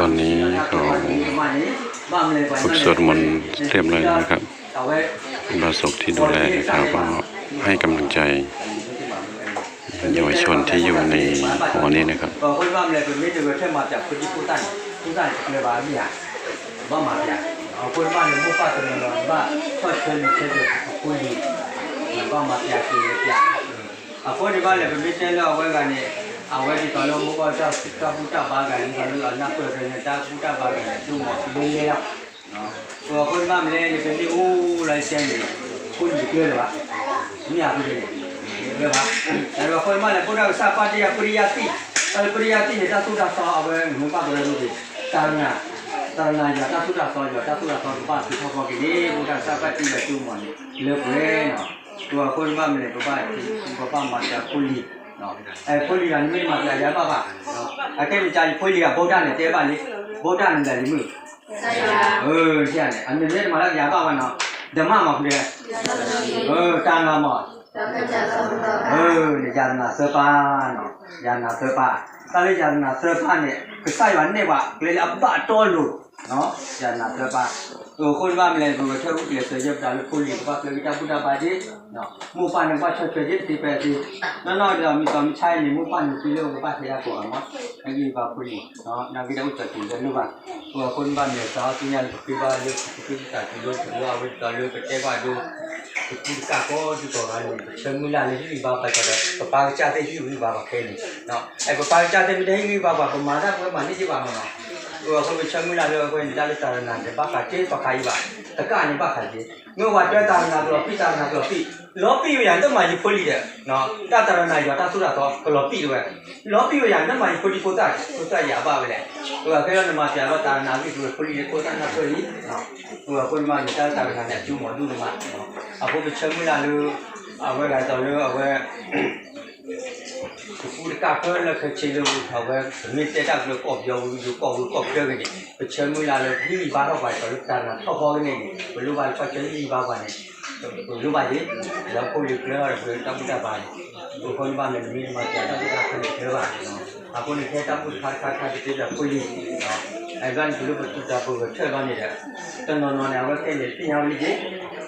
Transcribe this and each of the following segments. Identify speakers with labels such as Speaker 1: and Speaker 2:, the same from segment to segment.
Speaker 1: ตอนนี้เขาฝึกสวดมนต์เรียบร้อยนะครับบาศกที่ดูแลนะครับก็ให้กำลังใจเยาวชนที่อยู่ในหอนี้นะครับ
Speaker 2: ยนะคนที่บ้านเลยเป็นมิตรแล้วไว้กันนี่ awali kalau mau baca kita buta bagan kalau anak kita buta bagan cuma pilih ya so aku mah milih pilih oh lesen pun juga lah ini aku ini lah kalau aku mah aku dah usah pada ya kuriati kalau kuriati kita sudah tahu apa ngumpat boleh lebih karena karena ya kita sudah tahu ya kita sudah tahu pas kita kau gini bukan sahabat tidak cuma lebih lah tu aku mah milih bapak bapak macam kulit နော်အဲဖွင့်လီကနိမိတ်မှာပြရပါပါနော်အကဲမကြိုင်ဖွင့်လီကဗုဒ္ဓနဲ့တဲပါလေဗုဒ္ဓနဲ့တယ်မလို့ဆိုင်ပါဟုတ်ကျန်တယ်အမြဲတမ်းမလားရပါပါနော်ဓမ္မမှာဖွင့်ရဟုတ်တာနာမှာဟုတ်ဉာဏသပါနော်ဉာဏသပါတာလေဉာဏသပါနဲ့ကစားရနဲ့ပါကလေးအပ္ပတော်လို့ နော်ဇာနာပြပါဟိုခုနကမလဲဆိုတော့ချက်ဦးပြေဆိုရတာလို့ခုလီပါပြေတာပုဒ္ဒပါတိနော်မူပါနေပါချက်ချက်ဒီပဲဒီနော်နော်ကြောင့်မိတော်မချိုင်းနေမူပါနေပြီးလို့ပါဆရာကောနော်အကြီးပါခုလီနော်နောက်ကြည့်တော့ချက်ပြီးလည်းလို့ပါဟိုခုနကမလဲသာသူညာပြပါလို့ပြတာဒီလိုဒီလိုအဝိတ္တလို့တဲ့ပါတို့ဒီကကောဒီတော်ကနေချက်မူလာလေးဒီပါပါတော့ပပါကြတဲ့ယူပြီးပါပါခဲနေနော်အဲပပါကြတဲ့မိတဲ့ယူပါပါပမာသာကမှနေကြပါမှာ လားဟိုအခုချင်မလာတော့ကွယ်ဒါလည်းတာရနာတဲ့ဘာကကျေပခိုင်းပါတကနေဘာခါကြီးငိုဝတ်တာနာတော့ပိတာနာတော့ပိလောပိရန်တော့မှကြီးဖွလိတဲ့နော်တတရနာရတာဆိုတော့ကလောပိတော့လောပိရန်တော့မှကြီးဖွလိကိုတာကိုတာရပါပဲလေဟိုကခဲတော့နမပြတော့တာနာပြီဖွလိကိုတာနာဖွလိနော်ဟိုကကိုမရတာတာနာနဲ့ကျူးမဒူးမှာအခုချင်မလာလို့အဝဲကတော့လို့အဝဲပူ ကကလည်းခချီလို့ဟောပဲမြေတက်တာလို့ကော့ပြောဘူးလို့ကော့ဘူးကော့ပြောနေတယ်ချမ်းမလာလို့ဒီဘာတော့ပါတော့တာနာတော့ဟောနေတယ်ဘလို့ပါပတ်ချင်ဒီဘာပါနေဘလို့ပါလေလောက်ကိုရပြောရဘယ်တောက်တာပါလေဘုခွန်ပါနေမိမကြာတော့တာခက်ပြောပါနော်အခုနေခဲ့တာပုခါခါခါတည်းကကိုကြီးနော်အဲကန်ဘလို့ပတ်တာဖို့ထက်ပါနေတယ်တန်တော်တော်နဲ့ဝက်ခဲ့နေပြင်အောင်လေးကြီး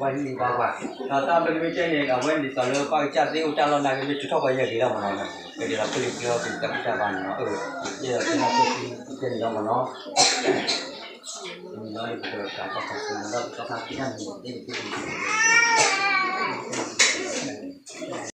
Speaker 2: တာလို့ခဲ့ပေါ်မှာကြောင့်ပြည်နေတော့တဲ့ရဲရဲမှာတပုတာပါနေပါလာတဲ့ဒီဒီဒီပို့ထုတ်လာတဲ့ကြောင့်ကိုဒီကတပုတာပါထားလို့ပြောတယ်ဒါဆိုရင်တော့ချမ်းမလာတဲ့မောပါတူကခဲနဲ့ခချေပေါ်ဘူးကောက်ခဲလို့ဝိုင်းနေပါပါတော့တာမမေးတဲ့နေကဝဲနေတော့လို့ပါကြသေးဦးတလောနာကလေးချောက်ပါရဲ့ဒီတော့မနော်ဒီတော့ပြည်ပြောပြီးတပုတာပါနော်အဲ့ဒီတော့ကျွန်တော်ပြည်ပြည်နေတော့မနော်ဒီလိုကတော့တာပါပါဆိုတော့တော့တာပြန်နေတယ်